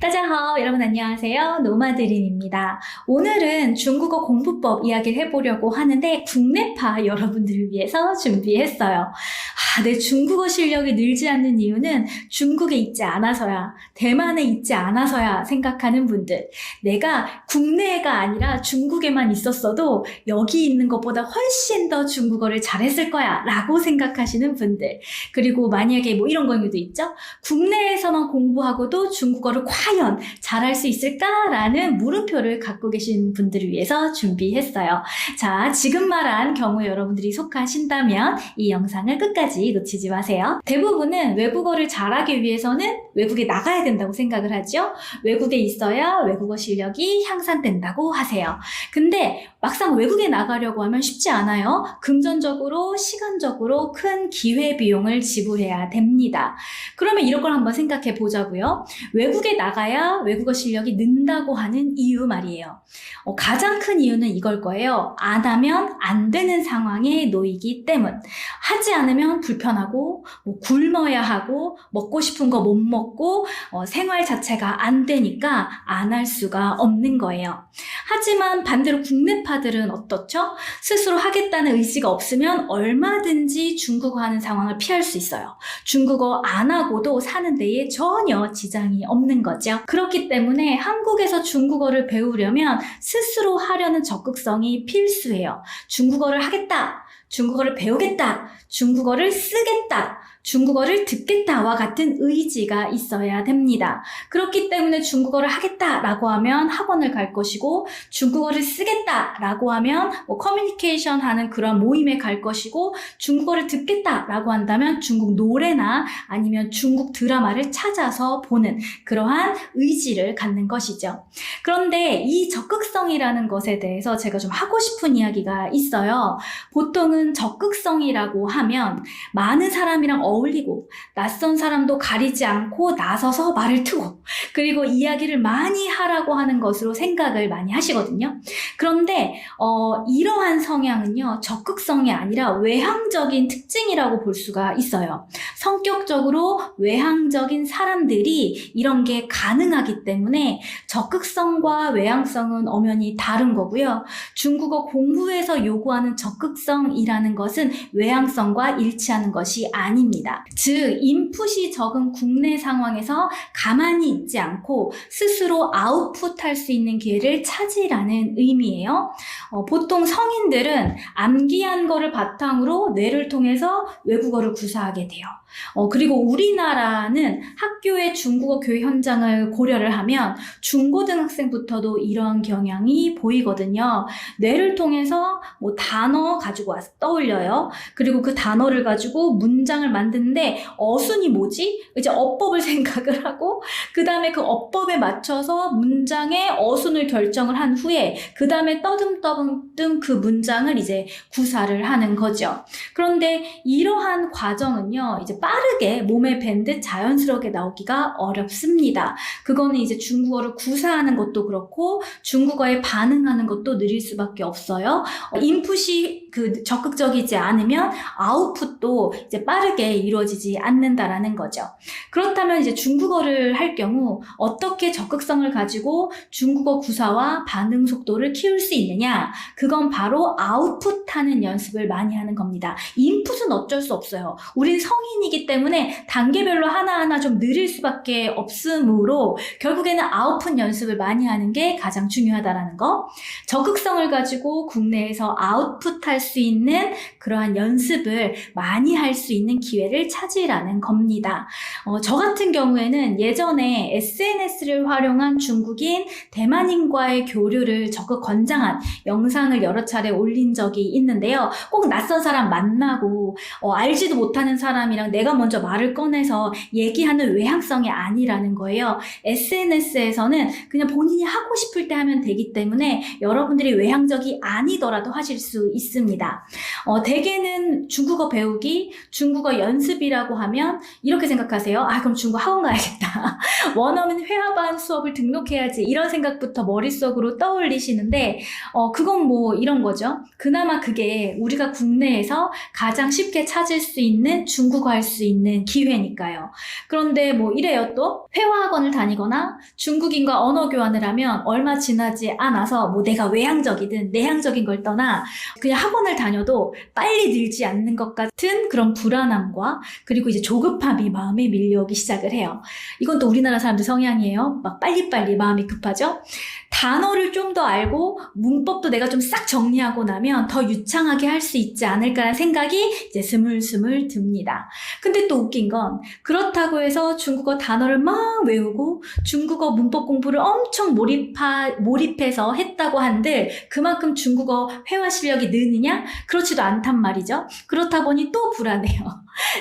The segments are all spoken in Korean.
따자하오 여러분 안녕하세요. 노마드림입니다. 오늘은 중국어 공부법 이야기를 해보려고 하는데 국내파 여러분들을 위해서 준비했어요. 아, 내 중국어 실력이 늘지 않는 이유는 중국에 있지 않아서야 대만에 있지 않아서야 생각하는 분들. 내가 국내가 아니라 중국에만 있었어도 여기 있는 것보다 훨씬 더 중국어를 잘했을 거야 라고 생각하시는 분들. 그리고 만약에 뭐 이런 경우도 있죠? 국내에서만 공부하고도 중국어를 과연 잘할 수 있을까라는 물음표를 갖고 계신 분들을 위해서 준비했어요. 자, 지금 말한 경우에 여러분들이 속하신다면 이 영상을 끝까지 놓치지 마세요. 대부분은 외국어를 잘하기 위해서는 외국에 나가야 된다고 생각을 하죠. 외국에 있어야 외국어 실력이 향상된다고 하세요. 근데 막상 외국에 나가려고 하면 쉽지 않아요. 금전적으로, 시간적으로 큰 기회 비용을 지불해야 됩니다. 그러면 이런 걸 한번 생각해 보자고요. 외국에 나가 야 외국어 실력이 는다고 하는 이유 말이에요. 어, 가장 큰 이유는 이걸 거예요. 안 하면 안 되는 상황에 놓이기 때문. 하지 않으면 불편하고, 뭐 굶어야 하고, 먹고 싶은 거 못 먹고, 어, 생활 자체가 안 되니까 안 할 수가 없는 거예요. 하지만 반대로 국내파들은 어떻죠? 스스로 하겠다는 의지가 없으면 얼마든지 중국어 하는 상황을 피할 수 있어요. 중국어 안 하고도 사는 데에 전혀 지장이 없는 거죠. 그렇기 때문에 한국에서 중국어를 배우려면 스스로 하려는 적극성이 필수예요. 중국어를 하겠다. 중국어를 배우겠다. 중국어를 쓰겠다. 중국어를 듣겠다와 같은 의지가 있어야 됩니다. 그렇기 때문에 중국어를 하겠다라고 하면 학원을 갈 것이고 중국어를 쓰겠다라고 하면 뭐 커뮤니케이션 하는 그런 모임에 갈 것이고 중국어를 듣겠다라고 한다면 중국 노래나 아니면 중국 드라마를 찾아서 보는 그러한 의지를 갖는 것이죠. 그런데 이 적극성이라는 것에 대해서 제가 좀 하고 싶은 이야기가 있어요. 보통은 적극성이라고 하면 많은 사람이랑 어울리고 낯선 사람도 가리지 않고 나서서 말을 트고 그리고 이야기를 많이 하라고 하는 것으로 생각을 많이 하시거든요. 그런데 어, 이러한 성향은요 적극성이 아니라 외향적인 특징이라고 볼 수가 있어요. 성격적으로 외향적인 사람들이 이런 게 가능하기 때문에 적극성과 외향성은 엄연히 다른 거고요. 중국어 공부에서 요구하는 적극성이라는 것은 외향성과 일치하는 것이 아닙니다. 즉, 인풋이 적은 국내 상황에서 가만히 있지 않고 스스로 아웃풋할 수 있는 기회를 찾으라는 의미예요. 어, 보통 성인들은 암기한 거를 바탕으로 뇌를 통해서 외국어를 구사하게 돼요. 어, 그리고 우리나라는 학교의 중국어 교육 현장을 고려를 하면 중고등학생부터도 이런 경향이 보이거든요. 뇌를 통해서 뭐 단어 가지고 와서 떠올려요. 그리고 그 단어를 가지고 문장을 만드는데 어순이 뭐지? 이제 어법을 생각을 하고 그 다음에 그 어법에 맞춰서 문장의 어순을 결정을 한 후에 그 다음에 떠듬떠듬 그 문장을 이제 구사를 하는 거죠. 그런데 이러한 과정은요, 이제 빠르게 몸에 밴 듯 자연스럽게 나오기가 어렵습니다. 그거는 이제 중국어를 구사하는 것도 그렇고 중국어에 반응하는 것도 느릴 수밖에 없어요. 어, 인풋이 그 적극적이지 않으면 아웃풋도 이제 빠르게 이루어지지 않는다라는 거죠. 그렇다면 이제 중국어를 할 경우 어떻게 적극성을 가지고 중국어 구사와 반응 속도를 키울 수 있느냐? 그건 바로 아웃풋하는 연습을 많이 하는 겁니다. 인풋은 어쩔 수 없어요. 우린 성인이기 때문에 단계별로 하나하나 좀 느릴 수밖에 없으므로 결국에는 아웃풋 연습을 많이 하는 게 가장 중요하다라는 거. 적극성을 가지고 국내에서 아웃풋 할 수 있는 그러한 연습을 많이 할 수 있는 기회를 찾으라는 겁니다. 어, 저 같은 경우에는 예전에 SNS를 활용한 중국인 대만인과의 교류를 적극 권장한 영상을 여러 차례 올린 적이 있는데요. 꼭 낯선 사람 만나고 어, 알지도 못하는 사람이랑 내가 먼저 말을 꺼내서 얘기하는 외향성이 아니라는 거예요. SNS에서는 그냥 본인이 하고 싶을 때 하면 되기 때문에 여러분들이 외향적이 아니더라도 하실 수 있습니다. 어, 대개는 중국어 배우기, 중국어 연습이라고 하면 이렇게 생각하세요. 아, 그럼 중국어 학원 가야겠다. 원어민 회화반 수업을 등록해야지. 이런 생각부터 머릿속으로 떠올리시는데, 어, 그건 뭐 이런 거죠. 그나마 그게 우리가 국내에서 가장 쉽게 찾을 수 있는 중국어 할 수 있는 기회니까요. 그런데 뭐 이래요 또. 회화학원을 다니거나 중국인과 언어 교환을 하면 얼마 지나지 않아서 뭐 내가 외향적이든 내향적인 걸 떠나 그냥 학원을 다녀도 빨리 늘지 않는 것 같은 그런 불안함과 그리고 이제 조급함이 마음에 밀려오기 시작을 해요. 이건 또 우리나라 사람들 성향이에요. 막 빨리빨리 마음이 급하죠. 단어를 좀 더 알고 문법도 내가 좀 싹 정리하고 나면 더 유창하게 할 수 있지 않을까라는 생각이 이제 스물스물 듭니다. 근데 또 웃긴 건 그렇다고 해서 중국어 단어를 막 외우고 중국어 문법 공부를 엄청 몰입하, 몰입해서 했다고 한들 그만큼 중국어 회화 실력이 느느냐? 그렇지도 않단 말이죠. 그렇다 보니 또 불안해요.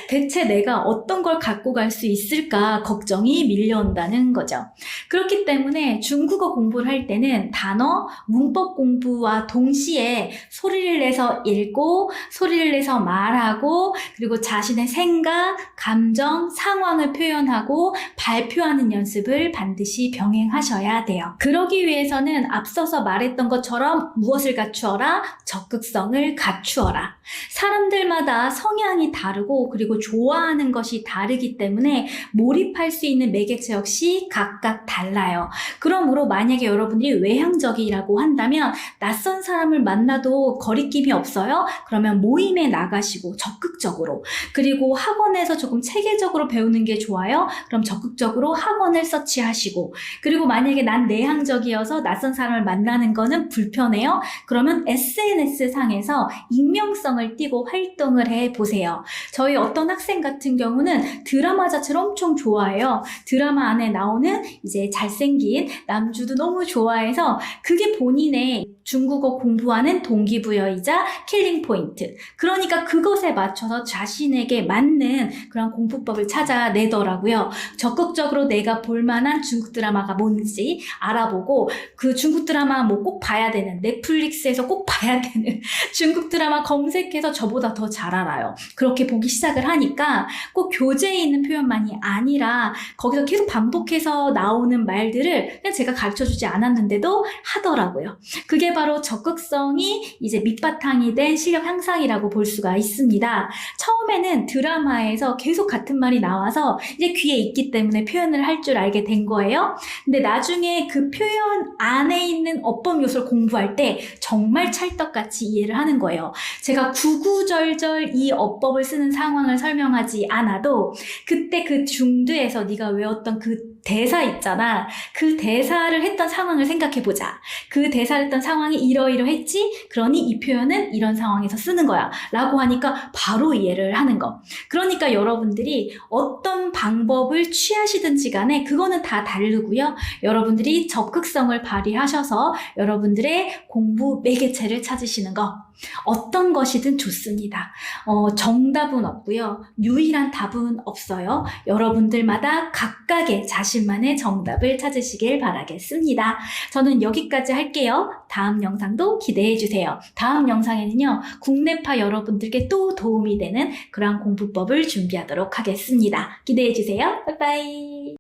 대체 내가 어떤 걸 갖고 갈 수 있을까 걱정이 밀려온다는 거죠. 그렇기 때문에 중국어 공부를 할 때는 단어, 문법 공부와 동시에 소리를 내서 읽고, 소리를 내서 말하고, 그리고 자신의 생각, 감정, 상황을 표현하고 발표하는 연습을 반드시 병행하셔야 돼요. 그러기 위해서는 앞서서 말했던 것처럼 무엇을 갖추어라? 적극성을 갖추어라. 사람들마다 성향이 다르고 그리고 좋아하는 것이 다르기 때문에 몰입할 수 있는 매개체 역시 각각 달라요. 그러므로 만약에 여러분들이 외향적이라고 한다면 낯선 사람을 만나도 거리낌이 없어요? 그러면 모임에 나가시고 적극 적으로 그리고 학원에서 조금 체계적으로 배우는 게 좋아요? 그럼 적극적으로 학원을 서치하시고 그리고 만약에 난 내향적이어서 낯선 사람을 만나는 거는 불편해요? 그러면 SNS 상에서 익명성을 띠고 활동을 해 보세요. 저희 어떤 학생 같은 경우는 드라마 자체를 엄청 좋아해요. 드라마 안에 나오는 이제 잘생긴 남주도 너무 좋아해서 그게 본인의 중국어 공부하는 동기부여이자 킬링 포인트. 그러니까 그것에 맞춰서 자신에게 맞는 그런 공부법을 찾아내더라고요. 적극적으로 내가 볼 만한 중국 드라마가 뭔지 알아보고 그 중국 드라마 뭐 꼭 봐야 되는 넷플릭스에서 꼭 봐야 되는 중국 드라마 검색해서 저보다 더 잘 알아요. 그렇게 보기 시작을 하니까 꼭 교재에 있는 표현만이 아니라 거기서 계속 반복해서 나오는 말들을 그냥 제가 가르쳐 주지 않았는데도 하더라고요. 그게 바로 적극성이 이제 밑바탕이 된 실력 향상이라고 볼 수가 있습니다. 처음에는 드라마에서 계속 같은 말이 나와서 이제 귀에 있기 때문에 표현을 할 줄 알게 된 거예요. 근데 나중에 그 표현 안에 있는 어법 요소를 공부할 때 정말 찰떡같이 이해를 하는 거예요. 제가 구구절절 이 어법을 쓰는 상황을 설명하지 않아도 그때 그 중두에서 네가 외웠던 그 대사 있잖아. 그 대사를 했던 상황을 생각해 보자. 그 대사를 했던 상황이 이러이러했지? 그러니 이 표현은 이런 상황에서 쓰는 거야. 라고 하니까 바로 이해를 하는 거. 그러니까 여러분들이 어떤 방법을 취하시든지 간에 그거는 다 다르고요. 여러분들이 적극성을 발휘하셔서 여러분들의 공부 매개체를 찾으시는 거. 어떤 것이든 좋습니다. 어, 정답은 없고요. 유일한 답은 없어요. 여러분들마다 각각의 자신만의 정답을 찾으시길 바라겠습니다. 저는 여기까지 할게요. 다음 영상도 기대해 주세요. 다음 영상에는요, 국내파 여러분들께 또 도움이 되는 그러한 공부법을 준비하도록 하겠습니다. 기대해 주세요. 바이바이.